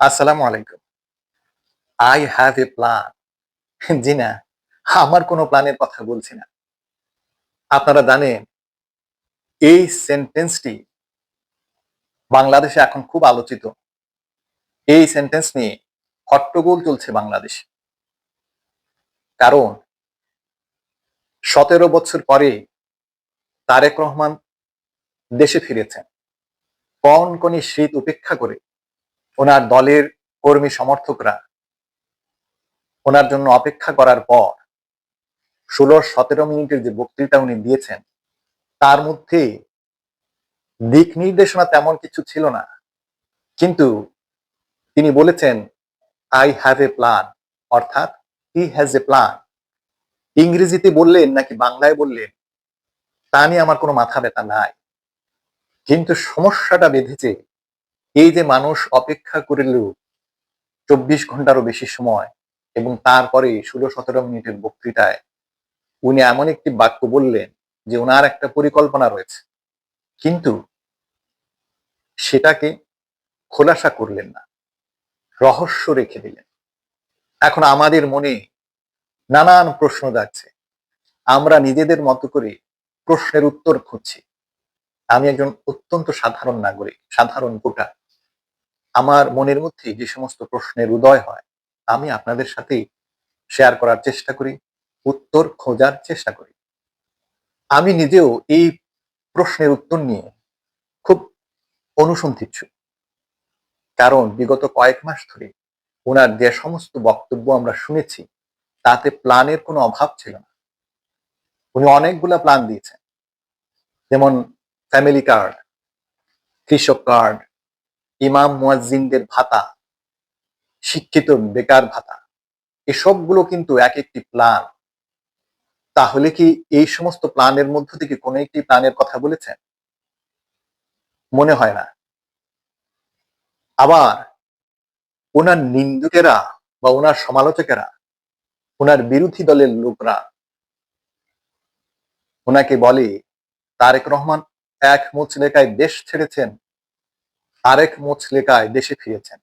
আসসালামু আলাইকুম। I have a plan জি না, আমার কোনো প্ল্যানের কথা বলছি না। আপনারা জানেন, এই সেন্টেন্সটি বাংলাদেশে এখন খুব আলোচিত। এই সেন্টেন্স নিয়ে হট্টগোল চলছে বাংলাদেশে। কারণ, সতেরো বছর পরে তারেক রহমান দেশে ফিরেছেন। কন কনি শীত উপেক্ষা করে ওনার দলের কর্মী সমর্থকরা ওনার জন্য অপেক্ষা করার পর ষোলো সতেরো মিনিটের যে বক্তৃতা উনি দিয়েছেন, তার মধ্যে দিক নির্দেশনা তেমন কিছু ছিল না। কিন্তু তিনি বলেছেন আই হ্যাভ এ প্ল্যান অর্থাৎ হি হ্যাজ এ প্ল্যান ইংরেজিতে বললেন নাকি বাংলায় বললেন, তা নিয়ে আমার কোনো মাথা ব্যথা নাই। কিন্তু সমস্যাটা বেঁধেছে এই যে মানুষ অপেক্ষা করিল চব্বিশ ঘন্টারও বেশি সময় এবং তারপরে ষোলো সতেরো মিনিটের বক্তৃতায় উনি এমন একটি বাক্য বললেন যে ওনার একটা পরিকল্পনা রয়েছে। কিন্তু সেটাকে খোলাসা করলেন না, রহস্য রেখে দিলেন। এখন আমাদের মনে নানান প্রশ্ন যাচ্ছে। আমরা নিজেদের মতো করে প্রশ্নের উত্তর খুঁজছি। আমি একজন অত্যন্ত সাধারণ নাগরিক, সাধারণ ভোটার। আমার মনের মধ্যে যে সমস্ত প্রশ্নের উদয় হয়, আমি আপনাদের সাথে শেয়ার করার চেষ্টা করি, উত্তর খোঁজার চেষ্টা করি। আমি নিজেও এই প্রশ্নের উত্তর নিয়ে খুব অনুসন্ধিৎসু কারণ বিগত কয়েক মাস ধরে ওনার যে সমস্ত বক্তব্য আমরা শুনেছি, তাতে প্ল্যানের কোনো অভাব ছিল না। উনি অনেকগুলা প্ল্যান দিয়েছেন। যেমন ফ্যামিলি কার্ড কৃষক কার্ড ইমাম মুয়াজ্জিনদের ভাতা, শিক্ষিত বেকার ভাতা, এসবগুলো কিন্তু এক একটি প্ল্যান তাহলে কি এই সমস্ত প্ল্যানের মধ্য থেকে কোনো একটি প্ল্যানের কথা বলেছেন? মনে হয় না। আবার ওনার নিন্দুকেরা বা ওনার সমালোচকেরা, ওনার বিরোধী দলের লোকরা, ওনাকে বলে, তারেক রহমান এক মুচলেকায় দেশ ছেড়েছেন আরেক মুচলেকায় দেশে ফিরেছেন।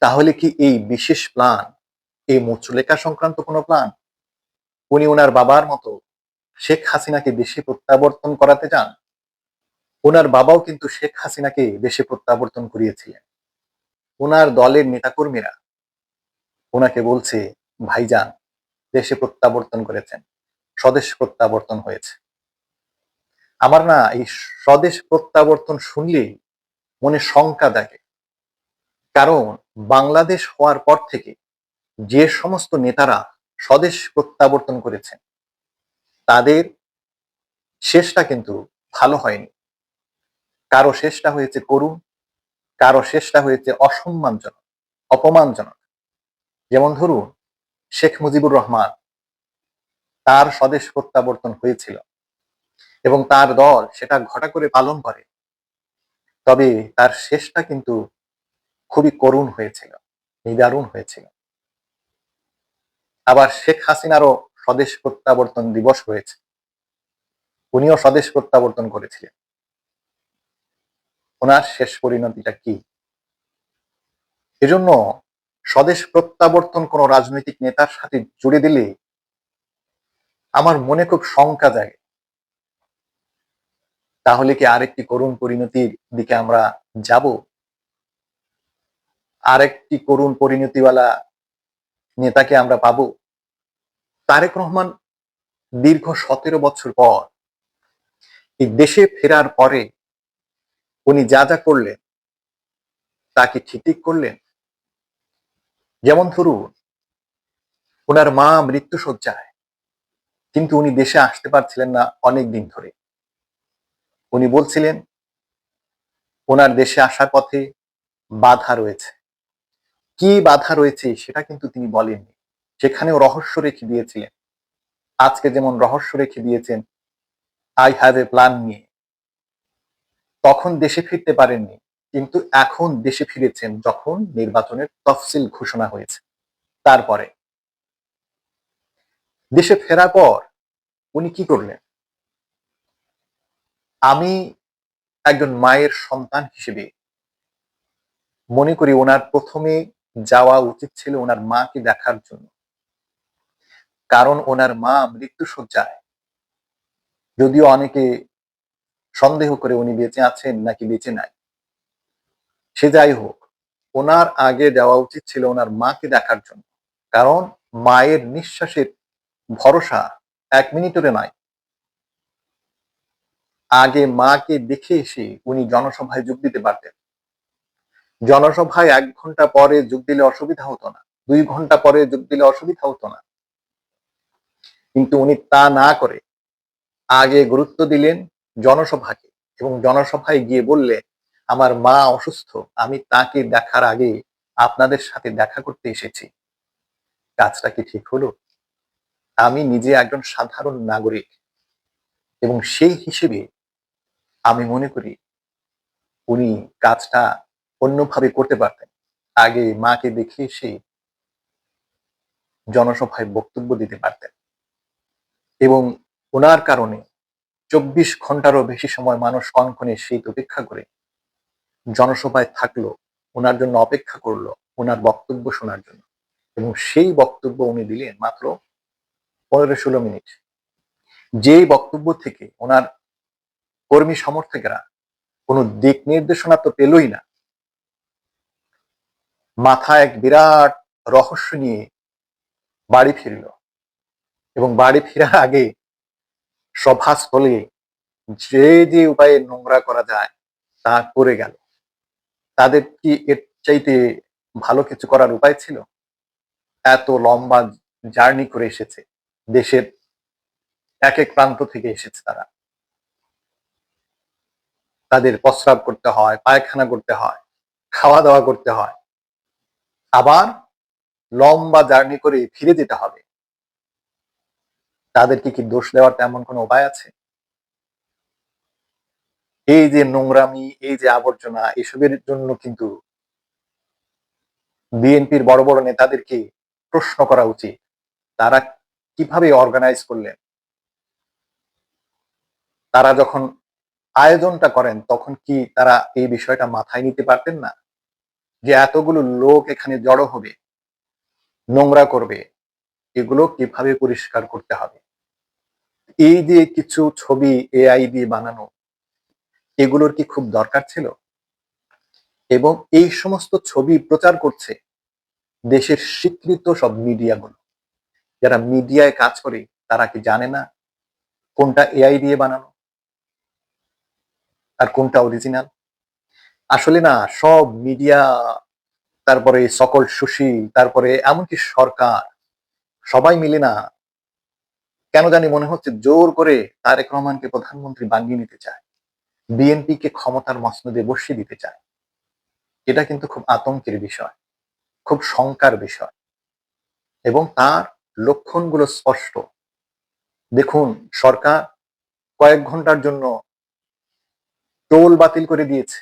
তাহলে কি এই বিশেষ প্ল্যান, এই মুচলেকা সংক্রান্ত কোনো প্ল্যান? উনি ওনার বাবার মতো শেখ হাসিনাকে দেশে প্রত্যাবর্তন করাতে চান? ওনার বাবাও কিন্তু শেখ হাসিনাকে দেশে প্রত্যাবর্তন করিয়েছিলেন। ওনার দলের নেতাকর্মীরা ওনাকে বলছে, ভাইজান, দেশে প্রত্যাবর্তন করেছেন, স্বদেশ প্রত্যাবর্তন হয়েছে। আমার না এই স্বদেশ প্রত্যাবর্তন শুনলেই মনে শঙ্কা দেখে কারণ বাংলাদেশ হওয়ার পর থেকে যে সমস্ত নেতারা স্বদেশ প্রত্যাবর্তন করেছেন, তাদের শেষটা কিন্তু ভালো হয়নি। কারও শেষটা হয়েছে করুণ, কারও শেষটা হয়েছে অসম্মানজনক, অপমানজনক। যেমন ধরুন, শেখ মুজিবুর রহমান, তার স্বদেশ প্রত্যাবর্তন হয়েছিল। এবং তার দল সেটা ঘটা করে পালন করে। তবে তার শেষটা কিন্তু খুবই করুণ হয়েছিল, নিদারুণ হয়েছিল। আবার শেখ হাসিনারও স্বদেশ প্রত্যাবর্তন দিবস হয়েছে। উনিও স্বদেশ প্রত্যাবর্তন করেছিলেন। ওনার শেষ পরিণতিটা কি? এজন্য স্বদেশ প্রত্যাবর্তন কোন রাজনৈতিক নেতার সাথে জুড়ে দিলে আমার মনে খুব শঙ্কা জাগে। তাহলে কি আরেকটি করুণ পরিণতির দিকে আমরা যাব? আরেকটি করুণ পরিণতিওয়ালা নেতাকে আমরা পাব? তারেক রহমান দীর্ঘ সতেরো বছর পর এই দেশে ফেরার পরে উনি যা যা করলেন, তাকে ঠিক করলেন। যেমন ধরুন ওনার মা মৃত্যু সজ্জায় কিন্তু উনি দেশে আসতে পারছিলেন না অনেক দিন ধরে। উনি বলছিলেন, ওনার দেশে আসার পথে বাধা রয়েছে। কি বাধা রয়েছে সেটা কিন্তু তিনি বলেননি। সেখানেও রহস্য রেখে দিয়েছিলেন। আজকে যেমন রহস্য রেখে দিয়েছেন আই হ্যাভ এ প্ল্যান নিয়ে। তখন দেশে ফিরতে পারেননি, কিন্তু এখন দেশে ফিরেছেন যখন নির্বাচনের তফসিল ঘোষণা হয়েছে। তারপরে দেশে ফেরার পর উনি কি করলেন? আমি একজন মায়ের সন্তান হিসেবে মনে করি ওনার প্রথমে যাওয়া উচিত ছিল ওনার মাকে দেখার জন্য। কারণ ওনার মা মৃত্যুসজ্জায় যদিও অনেকে সন্দেহ করে উনি বেঁচে আছেন নাকি বেঁচে নাই। সে যাই হোক, ওনার আগে যাওয়া উচিত ছিল ওনার মাকে দেখার জন্য। কারণ মায়ের নিঃশ্বাসের ভরসা এক মিনিটের নয় আগে মাকে দেখে এসে উনি জনসভায় যোগ দিতে পারতেন। জনসভায় এক ঘণ্টা পরে যোগ দিলে অসুবিধা হতো না। দুই ঘণ্টা পরে যোগ দিলে অসুবিধা হতো না। কিন্তু উনি তা না করে আগে গুরুত্ব দিলেন জনসভাকে এবং জনসভায় গিয়ে বললে, আমার মা অসুস্থ, আমি তাকে দেখার আগে আপনাদের সাথে দেখা করতে এসেছি। কাজটা কি ঠিক হলো? আমি নিজে একজন সাধারণ নাগরিক এবং সেই হিসেবে আমি মনে করি উনি কাজটা অন্যভাবে করতে পারতেন। আগে মাকে দেখে এসে জনসভায় বক্তব্য দিতে পারতেন। এবং ওনার কারণে চব্বিশ ঘন্টারও বেশি সময় মানুষ কনকনে শীত উপেক্ষা করে জনসভায় থাকল, ওনার জন্য অপেক্ষা করল, ওনার বক্তব্য শোনার জন্য। এবং সেই বক্তব্য উনি দিলেন মাত্র পনেরো ষোলো মিনিট। যেই বক্তব্য থেকে ওনার কর্মী সমর্থকেরা, কোনো দিক নির্দেশনা তো পেলই না। মাথা এক বিরাট রহস্য নিয়ে বাড়ি ফিরল এবং বাড়ি ফেরার আগে সভাস্থলে যে যে উপায়ে নোংরা করা যায় তা করে গেল। তাদের কি এর চাইতে ভালো কিছু করার উপায় ছিল? এত লম্বা জার্নি করে এসেছে, দেশের এক এক প্রান্ত থেকে এসেছে তারা। তাদের প্রস্রাব করতে হয়, পায়খানা করতে হয় খাওয়া দাওয়া করতে হয়। আবার লম্বা জার্নি করে ফিরে যেতে হবে। তাদেরকে কি দোষ দেওয়ার তেমন কোনো উপায় আছে? এই যে নোংরামি, এই যে আবর্জনা, এসবের জন্য কিন্তু বিএনপির বড় বড় নেতাদেরকে প্রশ্ন করা উচিত। তারা কীভাবে অর্গানাইজ করলেন? তারা যখন আয়োজনটা করেন, তখন কি তারা এই বিষয়টা মাথায় নিতে পারতেন না? যে এতগুলো লোক এখানে জড়ো হবে, নোংরা করবে, এগুলো কীভাবে পরিষ্কার করতে হবে? এই যে কিছু ছবি এআই দিয়ে বানানো, এগুলোর কি খুব দরকার ছিল? এবং এই সমস্ত ছবি প্রচার করছে দেশের স্বীকৃত সব মিডিয়াগুলো। যারা মিডিয়ায় কাজ করে, তারা কি জানে না কোনটা এআই দিয়ে বানানো? আর কোনটা অরিজিনাল আসলে না, সব মিডিয়া তারপরে সকল সুশীল, তারপরে এমনকি সরকার, সবাই মিলে না কেন জানি মনে হচ্ছে জোর করে তারেক রহমানকে প্রধানমন্ত্রী বানিয়ে নিতে চায়। বিএনপি কে ক্ষমতার মসনদে বসিয়ে দিতে চায়। এটা কিন্তু খুব আতঙ্কের বিষয়, খুব শঙ্কার বিষয়। এবং তার লক্ষণগুলো স্পষ্ট। দেখুন, সরকার কয়েক ঘণ্টার জন্য টোল বাতিল করে দিয়েছে।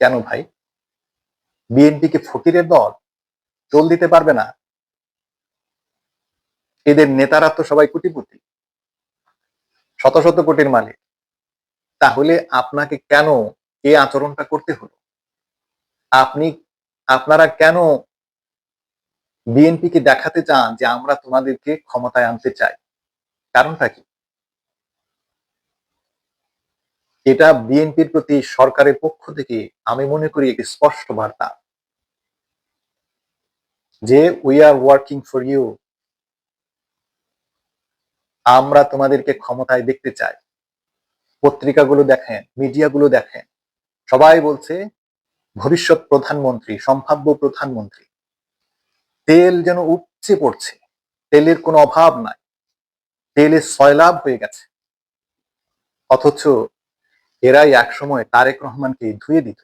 কেন ভাই? বিএনপি কে ফকিরের দল? টোল দিতে পারবে না? এদের নেতারা তো সবাই কোটিপতি। শত শত কোটির মালিক। তাহলে আপনাকে কেন এই আচরণটা করতে হলো? আপনি, আপনারা কেন বিএনপিকে দেখাতে চান যে আমরা তোমাদেরকে ক্ষমতায় আনতে চাই? কারণটা কি? এটা বিএনপির প্রতি সরকারের পক্ষ থেকে আমি মনে করি একটি স্পষ্ট বার্তা। যে we are working for you আমরা তোমাদেরকে ক্ষমতায় দেখতে চাই। পত্রিকাগুলো দেখেন, মিডিয়াগুলো দেখেন। সবাই বলছে, ভবিষ্যৎ প্রধানমন্ত্রী, সম্ভাব্য প্রধানমন্ত্রী। তেল যেন উপচে পড়ছে। তেলের কোনো অভাব নাই। তেলের সয়লাভ হয়ে গেছে। অথচ এরাই একসময় তারেক রহমানকে ধুয়ে দিত।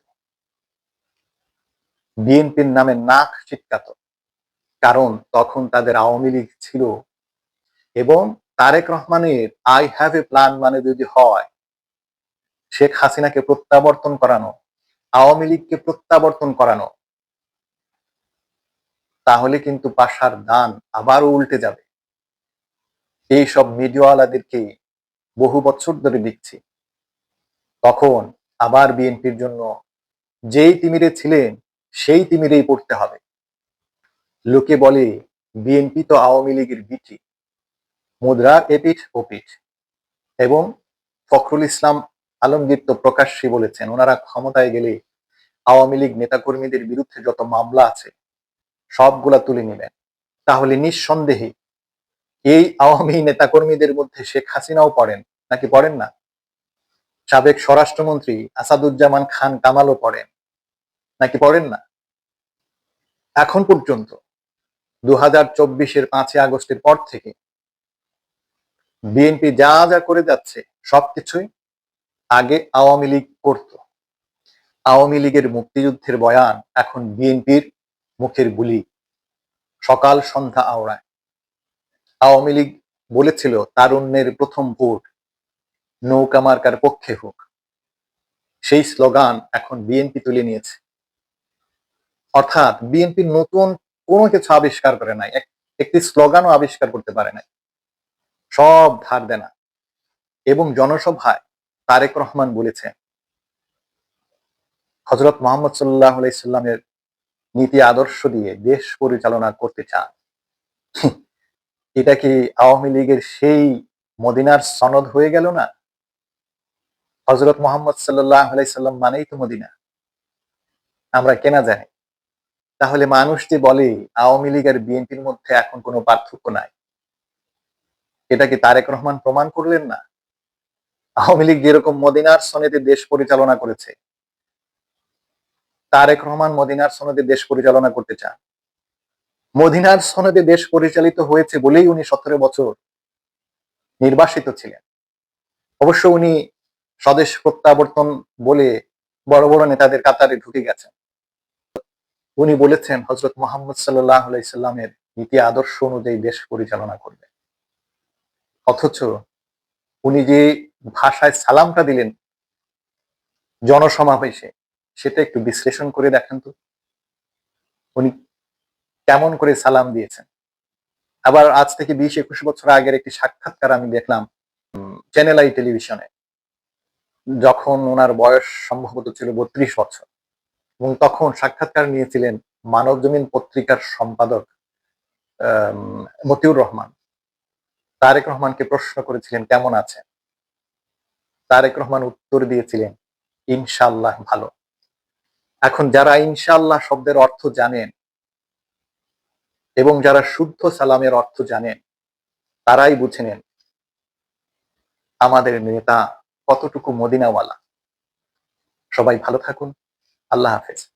বিএনপির নামে নাক চিটকাত কারণ তখন তাদের আওয়ামী লীগ ছিল। এবং তারেক রহমানের আই হ্যাভ এ প্ল্যান মানে যদি হয়, শেখ হাসিনাকে প্রত্যাবর্তন করানো, আওয়ামী লীগকে প্রত্যাবর্তন করানো, তাহলে কিন্তু পাশার দান আবারও উল্টে যাবে। এই সব মিডিয়াওয়ালাদেরকে বহু বছর ধরে দিচ্ছি তখন আবার বিএনপির জন্য যেই তিমিরে ছিলেন, সেই তিমিরেই পড়তে হবে। লোকে বলে, বিএনপি তো আওয়ামী লীগের বিটি, মুদ্রা এপিঠ ওপিঠ। এবং ফখরুল ইসলাম আলমগীর তো প্রকাশ্যে বলেছেন, ওনারা ক্ষমতায় গেলে আওয়ামী লীগ নেতাকর্মীদের বিরুদ্ধে যত মামলা আছে, সবগুলা তুলে নেবেন। তাহলে নিঃসন্দেহে এই আওয়ামী নেতাকর্মীদের মধ্যে শেখ হাসিনাও পড়েন, নাকি পড়েন না? সাবেক স্বরাষ্ট্রমন্ত্রী আসাদুজ্জামান খান কামালও পড়েন। নাকি পড়েন না? এখন পর্যন্ত দু হাজার চব্বিশের পাঁচই আগস্টের পর থেকে বিএনপি যা যা করে যাচ্ছে, সবকিছুই আগে আওয়ামী লীগ করত। আওয়ামী লীগের মুক্তিযুদ্ধের বয়ান এখন বিএনপির মুখের বুলি সকাল সন্ধ্যা আওড়ায়। আওয়ামী লীগ বলেছিল, তারুণ্যের প্রথম ভোট নৌকা মার্কার পক্ষে হোক। সেই স্লোগান এখন বিএনপি তুলে নিয়েছে। অর্থাৎ বিএনপি নতুন কোনো কিছু আবিষ্কার করে নাই, এক- একটি স্লোগানও আবিষ্কার করতে পারে নাই। সব ধার দেনা। এবং জনসভায় তারেক রহমান বলেছেন হজরত মোহাম্মদ সাল্লাহ আলাইসাল্লামের নীতি আদর্শ দিয়ে দেশ পরিচালনা করতে চান। এটা কি আওয়ামী লীগের সেই মদিনার সনদ হয়ে গেল না? হজরত মোহাম্মদ সাল্লাহ আলাইসাল্লাম মানেই তো মদিনা। আমরা কেনা জানি। তাহলে মানুষ যে বলে আওয়ামী লীগ আর বিএনপির মধ্যে এখন কোনো পার্থক্য নাই। এটা কি তারেক রহমান প্রমাণ করলেন না? আওয়ামী লীগ যেরকম মদিনার সনেতে দেশ পরিচালনা করেছে, তারেক রহমান মদিনার সনদে দেশ পরিচালনা করতে চান। মদিনার সনদে দেশ পরিচালিত হয়েছে বলেই উনি সতেরো বছর নির্বাসিত ছিলেন। অবশ্য উনি স্বদেশ প্রত্যাবর্তন বলে বড় বড় নেতাদের কাতারে ঢুকে গেছেন। উনি বলেছেন হজরত মোহাম্মদ সাল্লাহ আলাইসাল্লামের নীতি আদর্শ অনুযায়ী দেশ পরিচালনা করবে অথচ উনি যে ভাষায় সালামটা দিলেন জনসমাবেশে, সেটা একটু বিশ্লেষণ করে দেখেন তো। উনি কেমন করে সালাম দিয়েছেন। আবার আজ থেকে বিশ একুশ বছর আগের একটি সাক্ষাৎকার আমি দেখলাম চ্যানেল আই টেলিভিশনে যখন ওনার বয়স সম্ভবত ছিল বত্রিশ বছর, এবং তখন সাক্ষাৎকার নিয়েছিলেন মানব জমিন পত্রিকার সম্পাদক মতিউর রহমান। তারেক রহমানকে প্রশ্ন করেছিলেন, কেমন আছেন? তারেক রহমান উত্তর দিয়েছিলেন ইনশাল্লাহ ভালো। এখন যারা ইনশাল্লাহ শব্দের অর্থ জানেন, এবং যারা শুদ্ধ সালামের অর্থ জানেন, তারাই বুঝে নেন, আমাদের নেতা কতটুকু মদিনাওয়ালা? সবাই ভালো থাকুন। আল্লাহ হাফেজ।